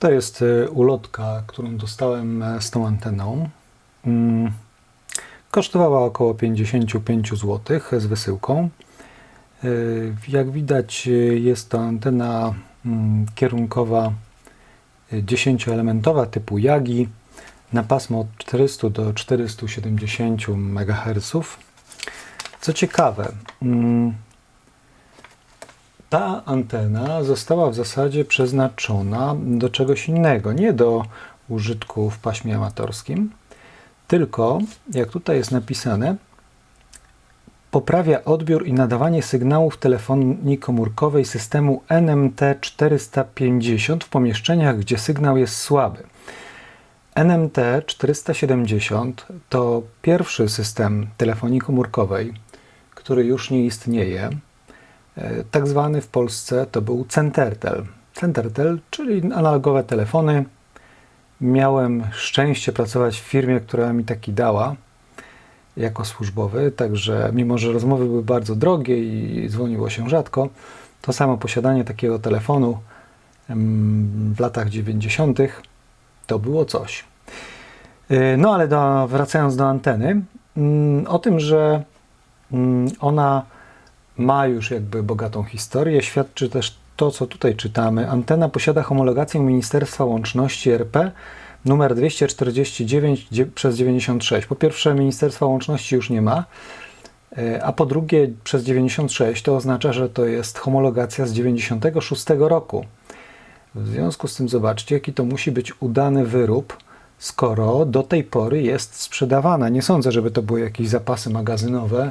To jest y, ulotka, którą dostałem e, z tą anteną. Mm, Kosztowała około 55 zł z wysyłką. Y, Jak widać, jest to antena mm, kierunkowa y, 10-elementowa typu Yagi na pasmo od 400 do 470 MHz. Co ciekawe, mm, ta antena została w zasadzie przeznaczona do czegoś innego, nie do użytku w paśmie amatorskim, tylko, jak tutaj jest napisane, poprawia odbiór i nadawanie sygnałów telefonii komórkowej systemu NMT 450 w pomieszczeniach, gdzie sygnał jest słaby. NMT 470 to pierwszy system telefonii komórkowej, który już nie istnieje. E, Tak zwany w Polsce to był Centertel. Centertel, czyli analogowe telefony. Miałem szczęście pracować w firmie, która mi taki dała jako służbowy, także mimo, że rozmowy były bardzo drogie i dzwoniło się rzadko, to samo posiadanie takiego telefonu em, w latach 90. to było coś. Yy, No ale do, wracając do anteny, mm, o tym, że mm, ona ma już jakby bogatą historię, świadczy też to, co tutaj czytamy. Antena posiada homologację Ministerstwa Łączności RP numer 249 dzie- przez 96. Po pierwsze, Ministerstwa Łączności już nie ma, e, a po drugie, przez 96 to oznacza, że to jest homologacja z 96 roku. W związku z tym zobaczcie, jaki to musi być udany wyrób, skoro do tej pory jest sprzedawana. Nie sądzę, żeby to były jakieś zapasy magazynowe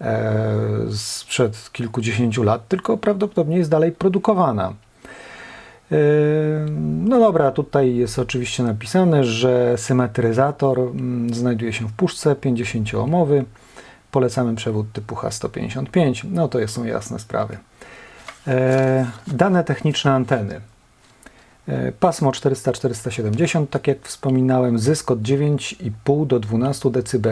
e, sprzed kilkudziesięciu lat, tylko prawdopodobnie jest dalej produkowana. Yy, No dobra, tutaj jest oczywiście napisane, że symetryzator mm, znajduje się w puszce 50-ohmowy. Polecamy przewód typu H155. No to są jasne sprawy. E, Dane techniczne anteny. E, Pasmo 400-470, tak jak wspominałem, zysk od 9,5 do 12 dB.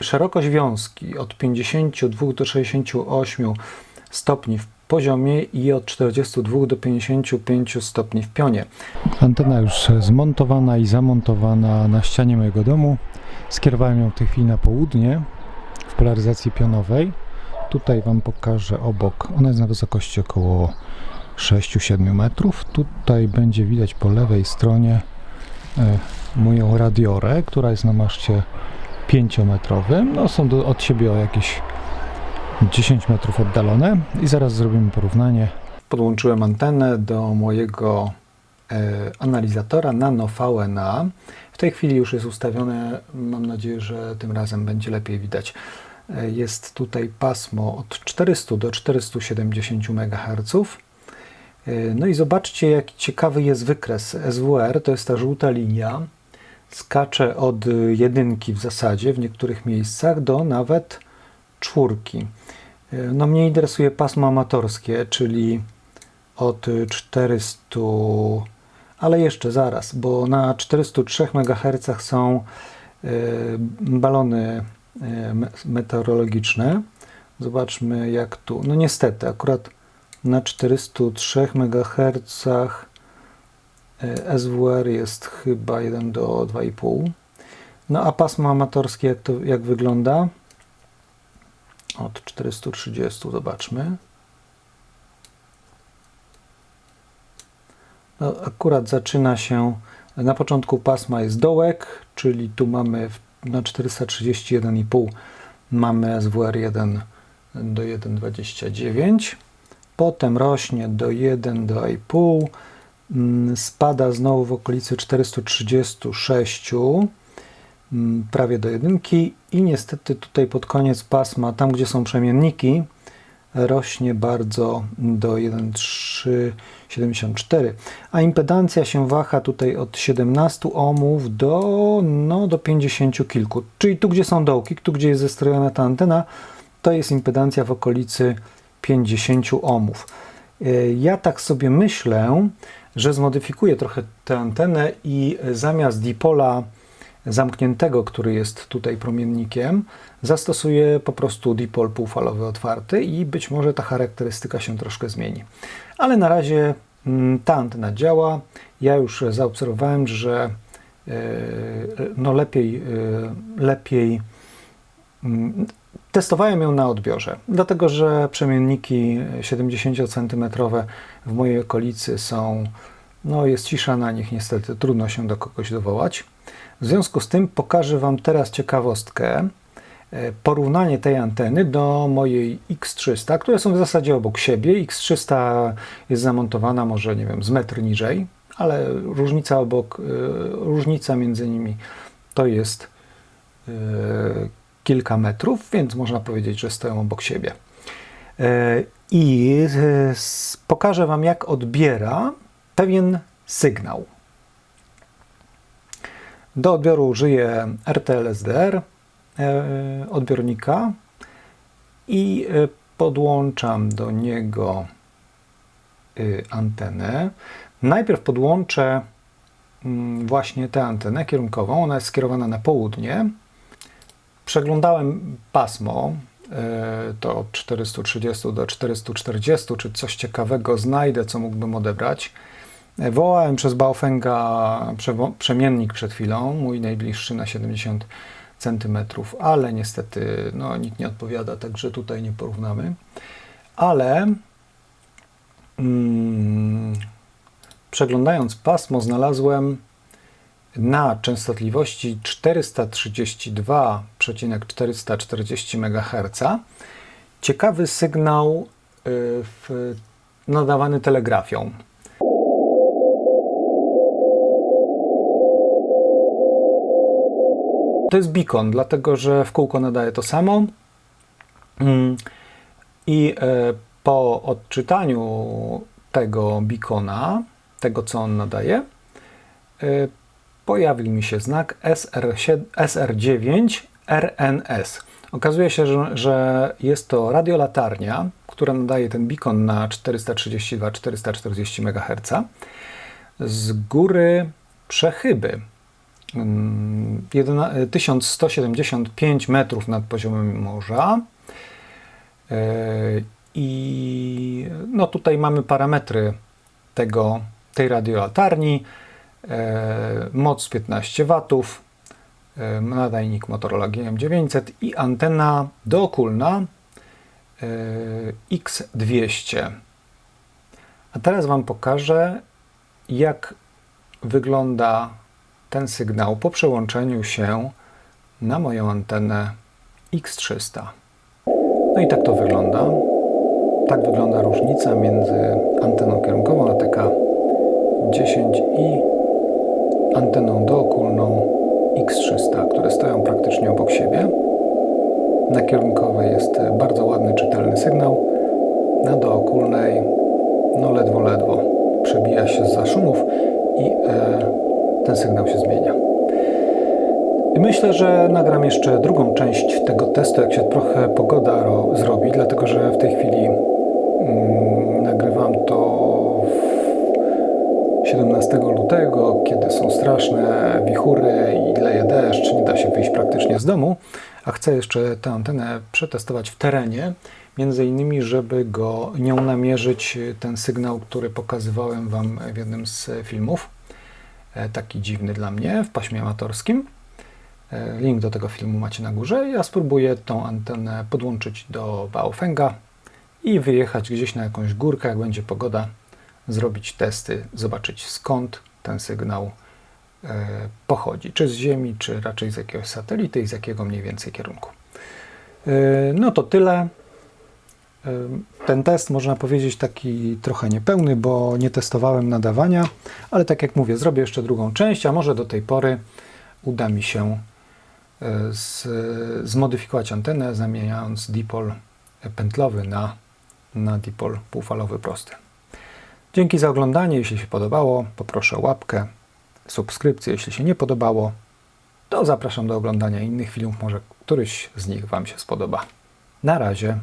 Szerokość wiązki od 52 do 68 stopni w poziomie i od 42 do 55 stopni w pionie. Antena już zmontowana i zamontowana na ścianie mojego domu. Skierowałem ją w tej chwili na południe w polaryzacji pionowej. Tutaj Wam pokażę obok. Ona jest na wysokości około 6-7 metrów. Tutaj będzie widać po lewej stronie e, moją radiorę, która jest na maszcie 5-metrowym. No, są do, od siebie o jakieś 10 metrów oddalone i zaraz zrobimy porównanie. Podłączyłem antenę do mojego e, analizatora Nano VNA. W tej chwili już jest ustawione, mam nadzieję, że tym razem będzie lepiej widać. E, Jest tutaj pasmo od 400 do 470 MHz. E, No i zobaczcie, jaki ciekawy jest wykres SWR, to jest ta żółta linia. Skacze od jedynki w zasadzie w niektórych miejscach do nawet czwórki. E, No mnie interesuje pasmo amatorskie, czyli od y, 400, ale jeszcze zaraz, bo na 403 MHz są e, balony me- meteorologiczne. Zobaczmy jak tu. No niestety, akurat na 403 MHz SWR jest chyba 1 do 2,5. No a pasmo amatorskie jak, to, jak wygląda? Od 430 zobaczmy. No, akurat zaczyna się, na początku pasma jest dołek, czyli tu mamy na 431,5 mamy SWR 1 do 1,29. Potem rośnie do 1,2,5. mm, Spada znowu w okolicy 436 mm, prawie do jedynki i niestety tutaj pod koniec pasma, tam gdzie są przemienniki, rośnie bardzo do 1,374, a impedancja się waha tutaj od 17 ohmów do, no, do 50 kilku, czyli tu gdzie są dołki, tu gdzie jest zestrojona ta antena, to jest impedancja w okolicy 50 ohmów. E, Ja tak sobie myślę, że zmodyfikuję trochę tę antenę i zamiast dipola zamkniętego, który jest tutaj promiennikiem, zastosuję po prostu dipol półfalowy otwarty i być może ta charakterystyka się troszkę zmieni. Ale na razie mm, ta antena działa. Ja już zaobserwowałem, że e, no lepiej, e, lepiej mm, testowałem ją na odbiorze, dlatego że przemienniki 70 cm w mojej okolicy są, no jest cisza na nich, niestety trudno się do kogoś dowołać. W związku z tym pokażę Wam teraz ciekawostkę, e, porównanie tej anteny do mojej X300, które są w zasadzie obok siebie. X300 jest zamontowana może, nie wiem, z metr niżej, ale różnica obok, e, różnica między nimi to jest e, kilka metrów, więc można powiedzieć, że stoją obok siebie. I pokażę Wam, jak odbiera pewien sygnał. Do odbioru użyję RTL-SDR e, odbiornika i e, podłączam do niego e, antenę. Najpierw podłączę mm, właśnie tę antenę kierunkową. Ona jest skierowana na południe. Przeglądałem pasmo, to od 430 do 440, czy coś ciekawego znajdę, co mógłbym odebrać. Wołałem przez Baofenga przemiennik przed chwilą, mój najbliższy na 70 cm, ale niestety no, nikt nie odpowiada, także tutaj nie porównamy. Ale mm, przeglądając pasmo, znalazłem na częstotliwości 432,440 MHz ciekawy sygnał y, w, nadawany telegrafią. To jest beacon, dlatego że w kółko nadaje to samo. Mm, I e, po odczytaniu tego beacona, tego co on nadaje, e, pojawił mi się znak SR9 RNS. Okazuje się, że, że jest to radiolatarnia, która nadaje ten beacon na 432-440 MHz z góry Przechyby 1175 metrów nad poziomem morza. E, I no tutaj mamy parametry tego, tej radiolatarni. E, moc 15 watów, e, nadajnik Motorola GM900 i antena dookulna X200. A teraz Wam pokażę, jak wygląda ten sygnał po przełączeniu się na moją antenę X300. No i tak to wygląda. Tak wygląda różnica między anteną kierunkową ATK-10 i anteną dookulną X300, które stoją praktycznie obok siebie. Na kierunkowej jest bardzo ładny, czytelny sygnał. Na dookulnej, no ledwo, ledwo przebija się z szumów i e, ten sygnał się zmienia. Myślę, że nagram jeszcze drugą część tego testu, jak się trochę pogoda zrobi, dlatego że w tej chwili mm, nagrywam to 17 lutego, kiedy są straszne wichury i leje deszcz, nie da się wyjść praktycznie z domu, a chcę jeszcze tę antenę przetestować w terenie, między innymi, żeby go nią namierzyć ten sygnał, który pokazywałem Wam w jednym z filmów. E, taki dziwny dla mnie w paśmie amatorskim. E, link do tego filmu macie na górze. Ja spróbuję tą antenę podłączyć do Baofenga i wyjechać gdzieś na jakąś górkę, jak będzie pogoda, zrobić testy, zobaczyć skąd ten sygnał pochodzi. Czy z Ziemi, czy raczej z jakiegoś satelity i z jakiego mniej więcej kierunku. No to tyle. Ten test można powiedzieć taki trochę niepełny, bo nie testowałem nadawania, ale tak jak mówię, zrobię jeszcze drugą część, a może do tej pory uda mi się e, z, zmodyfikować antenę, zamieniając dipol pętlowy na, na dipol półfalowy prosty. Dzięki za oglądanie. Jeśli się podobało, poproszę o łapkę, subskrypcję. Jeśli się nie podobało, to zapraszam do oglądania innych filmów. Może któryś z nich Wam się spodoba. Na razie.